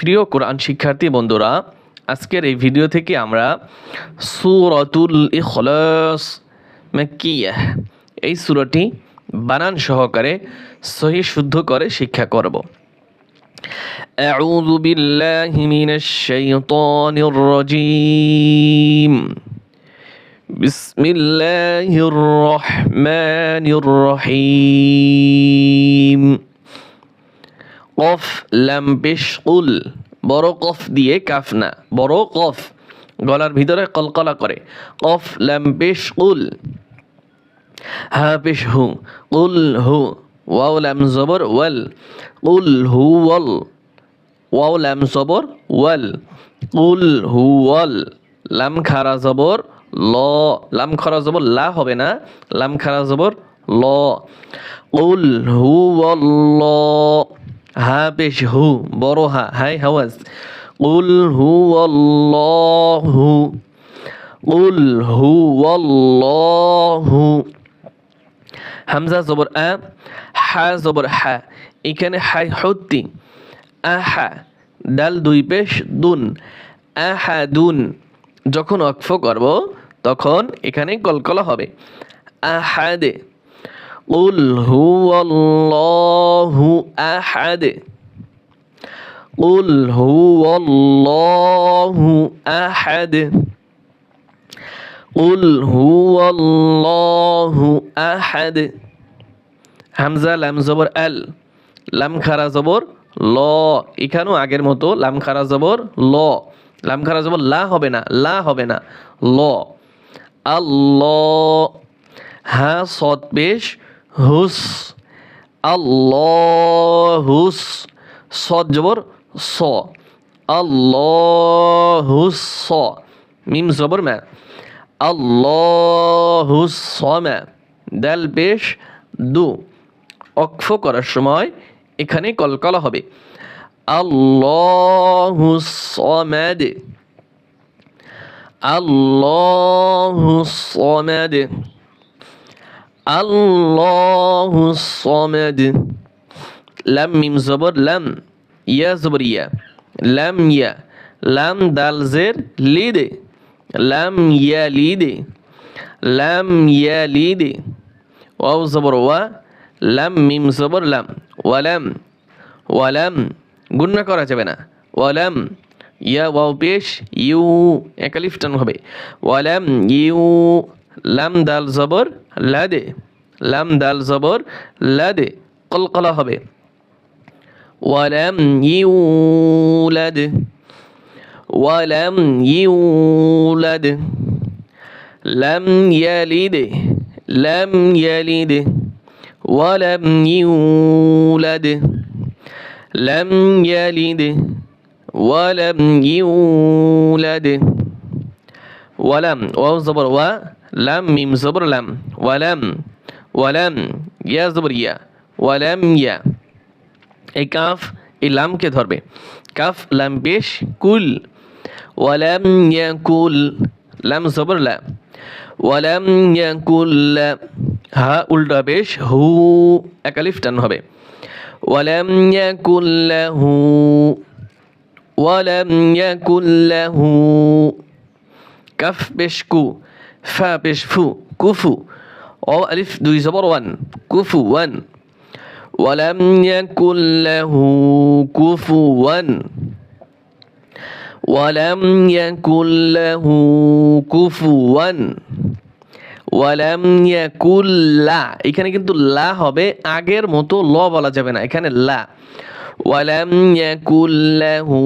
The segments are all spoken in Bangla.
প্রিয় কোরআন শিক্ষার্থী বন্ধুরা আজকের এই ভিডিও থেকে আমরা সুরতুল ইখলাস মাক্কিয়াহ এই সুরটি বানান সহকারে সহি শুদ্ধ করে শিক্ষা করব أعوذ بالله من الشيطان الرجيم بسم الله الرحمن الرحيم কফ লাম পেশ উল বড় কফ দিয়ে কাফ না, বড় কফ। গলার ভিতরে কলকলা করে। কফ লাম পেশ উল হা পেশ হু উল হু, ওয়াও লাম জবর ওয়াল। উল হু ওয়াল, ওয়াও লাম জবর ওয়াল। উল হু ওয়াল, লাম খারা জবর ল। লাম খারা জবর লা হবে না, লাম খারা জবর ল। উল হু ওয়াল হা পেশ হু, বড় হা, হাই হাওয়াজ উল হু হু উল হু হু হামজা জবর আ, হা জবর হা, এখানে হাই হত্তি আহা ডাল দুই পেশ দুন আহা দুন। যখন অক্ফ করব, তখন এখানে কলকলা হবে আহাদে উল হু الله أحد قل هو الله أحد قل هو الله أحد হামজা লাম জবর আল লাম খারা জবর ল এখানেও আগের মতো লাম খারা জবর ল লাম খারা জবর লা হবে না লা হবে না ল আল্লাহ হা সৎ পেশ হুস আল্লাহুস সদ জবর স। আল্লাহুস স। মিম জবর মা আল্লাহুস মা দাল পেশ, দু। অক্ষ করার সময় এখানে কলকলা হবে। আল্লাহুস সমাদ আল্লাহুস সমাদ আল্লাহ সমেদ লাম মিম জবর লাম ইয়া জবর ইয়া লাম ইয়া লাম দাল জের লি দে লাম ইয়া লি দে লাম ইয়া লি দে ওয়াও জবর ওয়া লাম মিম জবর লাম ওয়ালাম ওয়ালাম গুণনা করা যাবে না ওয়ালাম ইয়া ওয়াও পেশ ইউ একালিফ টান হবে ওয়ালাম ইউ লাম দাল জবর লাদে লাম দাল জবর লাদে কলকলা হবে ওয়ালাম ইউলাদ ওয়ালাম ইউলাদ লাম ইয়ালিদ লাম ইয়ালিদ ওয়ালাম ইউলাদ লাম ইয়ালিদ ওয়ালাম ইউলাদ ওয়ালাম ওয়াও জবর ওয়া লাম মিম জবর লাম ওয়ালাম ওয়ালাম ইয়া জবর ইয়া ওয়ালাম ইয়া এই কাফ, এই লামকে ধরবে? কাফ লাম পেশ কুল ওয়ালাম ইয়া কুল লাম জবর লা ওয়ালাম ইয়া কুল, হা, উল্টা পেশ হু একালিফ টান হবে। ওয়ালাম ইয়া কুল্লাহু ওয়ালাম ইয়া কুল্লাহু কাফ পেশ কু ফা পেশ ফু কুফু ও আলিফ দুই জবর ওয়ান কুফু ওয়ান ولم يكن له كفوا ولم يكن له كفوا ওয়ালাম ইয়াকুল লা এখানে কিন্তু লা হবে আগের মতো ল বলা যাবে না এখানে লা ওয়ালাম ইয়াকুল লাহু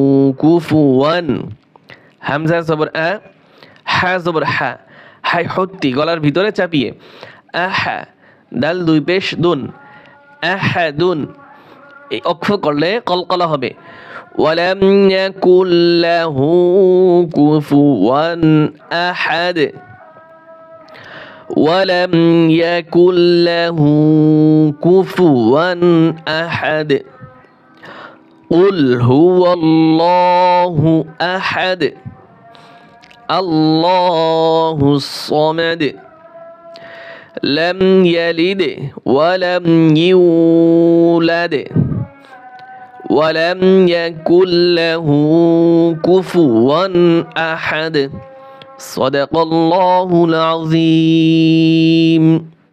কুফুয়ান হামজা জবর আ হা জবর হা হাই হত্তি গলার ভিতরে চাপিয়ে আহা ডাল দুই পেশ দুন আহা দুন এই অক্ষ করলে কলকলা হবে ওয়ালাম ইয়াকুল লাহু কুফুয়ান আহাদ ولم يكن له كفوا احد قل هو الله احد الله الصمد لم يلد ولم يولد ولم يكن له كفوا أحد. صدق الله العظيم.